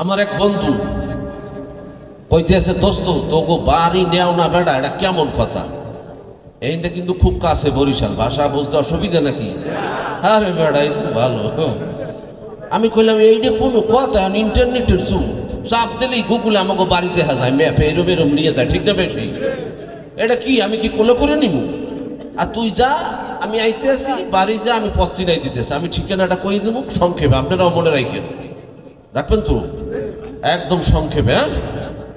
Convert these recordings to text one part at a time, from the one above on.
আমার এক বন্ধু কইতেছে দোস্ত তোকে বাড়ি নেও না বেড়া, এটা কেমন কথা? এইটা কিন্তু খুব কাছে বরিশাল, ভাষা বুঝতে অসুবিধা নাকি? আরে বেড়া, এই তো ভালো। আমি কইলাম এইটা কোনো কথা ইন্টারনেটের যুগ চাপ দিলেই গুগলে আমাকে বাড়ি দেখা যায়, ম্যাপে এরম এরম নিয়ে যায়, ঠিক না বে ঠিক এটা কি, আমি কি কোলে করে নিব আর তুই যা, আমি আইতে আসি, বাড়ি যা, আমি পথ চিনাই দিতেছি, আমি ঠিকানাটা কই দেবো সংক্ষেপে, আপনারাও মনে রাখেন রাখবেন তো? একদম সংক্ষেপে হ্যাঁ?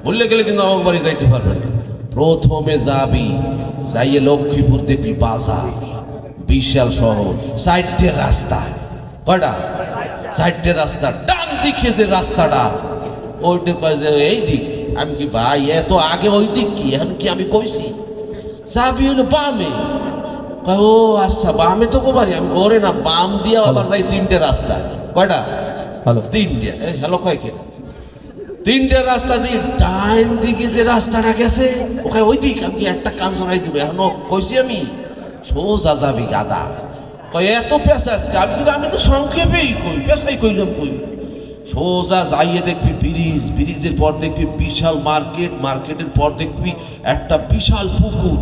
বললে গেলে কিন্তু আমার বাড়ি যাইতে পারবেন না। প্রথমে যাবি যাইয়ে লক্ষ্মীপুর দেখবি বাজার বিশাল শহর চারটে রাস্তা। কয়টা? চারটে রাস্তা। ডান দিকে যে রাস্তাটা ওইটা কয় যে এই দিক। আমি কি ভাই এত আগে ওই দিক কি? এখন কি আমি কইছি? যাবি হলো বামে। কয় ও আচ্ছা বামে তো কোবারি? আমি ওরে না বাম দিয়ে আবার যাই তিনটে রাস্তা। কয়টা? হ্যালো তিনটে। হ্যালো কয় কে তিনটে রাস্তা যে ডাইন দিকে যে রাস্তাটা গেছে, ওখানে ওই দিক আমি একটা কাম জড়াই দেবো। এখনও কইছি আমি, সোজা যাবি গাদা। কয়, এত পেশা আজকে? আমি কিন্তু আমি তো সংক্ষেপেই কই পেশাই কইলাম কই। সোজা যাইয়ে দেখবি ব্রিজ, ব্রিজের পর দেখবি বিশাল মার্কেট, মার্কেটের পর দেখবি একটা বিশাল পুকুর।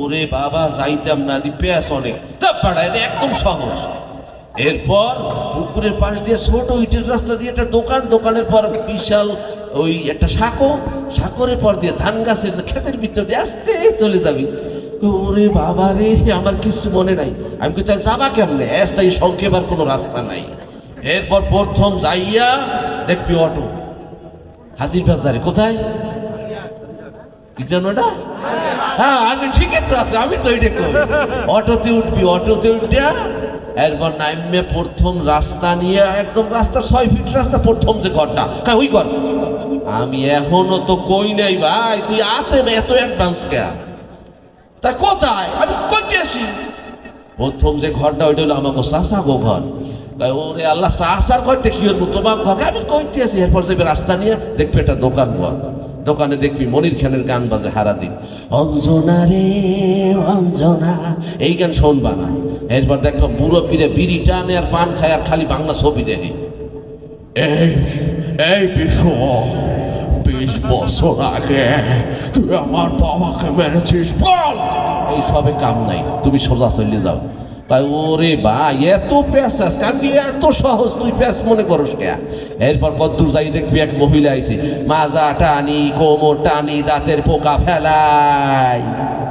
ওরে বাবা, যাইতাম না, দি পেঁয়াজ অনেক। তা পাড়া এটা একদম সহজ। এরপর পুকুরের পাশ দিয়ে ছোট ইটের রাস্তা দিয়ে একটা দোকান, দোকানের পর বিশাল ওই একটা সাঁকো সাঁকরের পর দিয়ে ধান গাছের ক্ষেতের ভিতর দিয়ে আস্তে চলে যাবি। ওরে বাবা রে, আমার কিছু মনে নাই। আমি কি যাবা কেমনে? এসটা এই সংক্ষেপ কোনো রাস্তা নাই। এরপর প্রথম যাইয়া দেখবি অটো। হাজির বাজারে, কোথায়? কি যেন ওটা? হ্যাঁ আজ ঠিক আছে আছে, আমি তো এটা কই। অটোতে উঠবি, অটোতে উঠা এরপর নাইমে প্রথম রাস্তা নিয়ে, একদম রাস্তা ছয় ফিট রাস্তা প্রথম যে ঘরটা। হ্যাঁ ওই ঘর। আমি এখনও তো কই নাই, ভাই, তুই আতে এত অ্যাডভান্স কে? তা কোথায়? আমি কইতে আসি। প্রথম যে ঘরটা, ওইটা হলো আমাকে চাষা গো ঘর। তাই ওরে আল্লাহ চাষার ঘরটা কি হলো তোমার ঘর আমি কইতে আসি। এরপর যে রাস্তা নিয়ে, দেখবে একটা দোকান ঘর। দোকানে দেখবি মনির খানের গান বাজে হারা দিন অঞ্জনা রে, অঞ্জনা, এই গান শোনবা না এরপর দেখব বুড়ো পিড়ে বিড়ি টানে আর পান খায় আর খালি বাংলা ছবি দেখে। এই এই বিশ্ব বিশ বছর আগে তুই আমার বাবাকে মেরেছিস, বল। এই সবে কাম নাই, তুমি সোজা চলে যাও। ওরে ভাই, এত প্যাস আজকে আমি এত সহজ তুই প্যাস মনে করস কে? এরপর কদ্দূর যাই দেখবি এক মহিলা আইছে, মাজা টানি, কোমর টানি, দাঁতের পোকা ফেলাই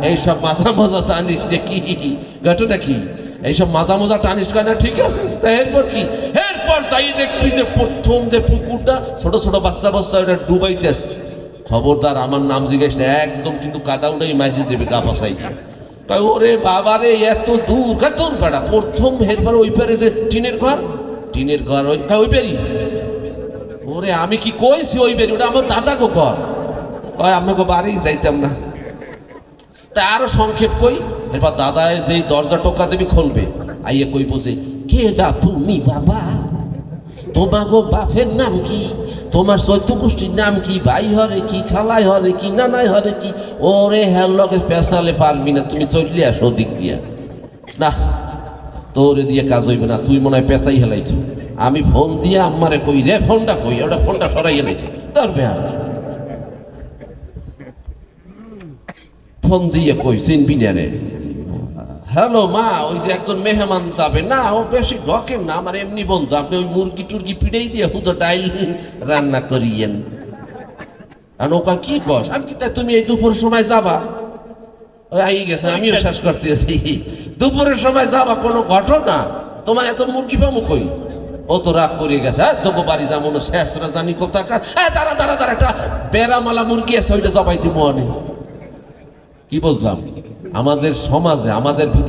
এইসব মাজা মজা টানিস রে কি? ঘটনা কি? এইসব মাজা মজা টানিস কেন? ঠিক আছে, তা এরপর কি? এরপর যাই দেখবি যে প্রথম যে পুকুরটা, ছোট ছোট বাচ্চা বাচ্চা ওটা ডুবাইতে খবরদার, আমার নাম জিজ্ঞেস একদম কিন্তু কাদা উঠাই মাইরে দেবে, গা পাশাই তাই ওরে বাবারে, এত দূর কাতর বেড়া। প্রথম হেরবার ওই পারে যে টিনের ঘর? টিনের ঘর, ওই কা- ওই পেরি? ওরে, আমি কি কইছি ওই পেরি? ওটা আমার দাদা গো ঘর কয় আমাকে বাড়ি যাইতাম না। তা আরও সংক্ষেপ কই। এরপর দাদা যেই দরজা টোকা দেবি খুলবে, আইয়ে কইব যে, কে তুমি বাবা? তোমার গো বাপের নাম কি? তোমার চৈত্য গোষ্ঠীর নাম কি? ভাই হরে কি, খালাই হরে কি, নানাই হরে কি? ওরে হ্যার লগে পেশালে পারবি না, তুমি চললে আসো দিক দিয়া। না, তোরে দিয়ে কাজ হইবে না, তুই মনে হয় পেশাই হেলাইছ। আমি ফোন দিয়ে আম্মারে কই রে, ফোনটা কই? ওটা ফোনটা সরাই হেলাইছে। তোর বেয়া ফোন দিয়ে কই, চিনবি না রে? হ্যালো মা, ওই যে একজন মেহমান যাবে। না, ও বেশি ঢকেন না, আমার এমনি বন্ধু। আপনি ওই মুরগি টুরগি পিড়েই দিয়ে হুতো ডাইল রান্না করিয়েন। আর ওকা কি কস? আমি কি তাই তুমি এই দুপুর সময় যাবা? আই গেছে, আমিও শেষ করতেছি দুপুরের সময় যাবা কোনো ঘটনা? তোমার এত মুরগি পামু কই? ও তো রাগ করে গেছে হ্যাঁ তোকে বাড়ি যাব না শেষরা জানি কোথাকার। হ্যাঁ দাঁড়া দাঁড়া দাঁড়া, একটা বেড়ামালা মুরগি আছে, ওইটা জবাই দিব অনেক। কি বুঝলাম? আমাদের সমাজে আমাদের ভিতরে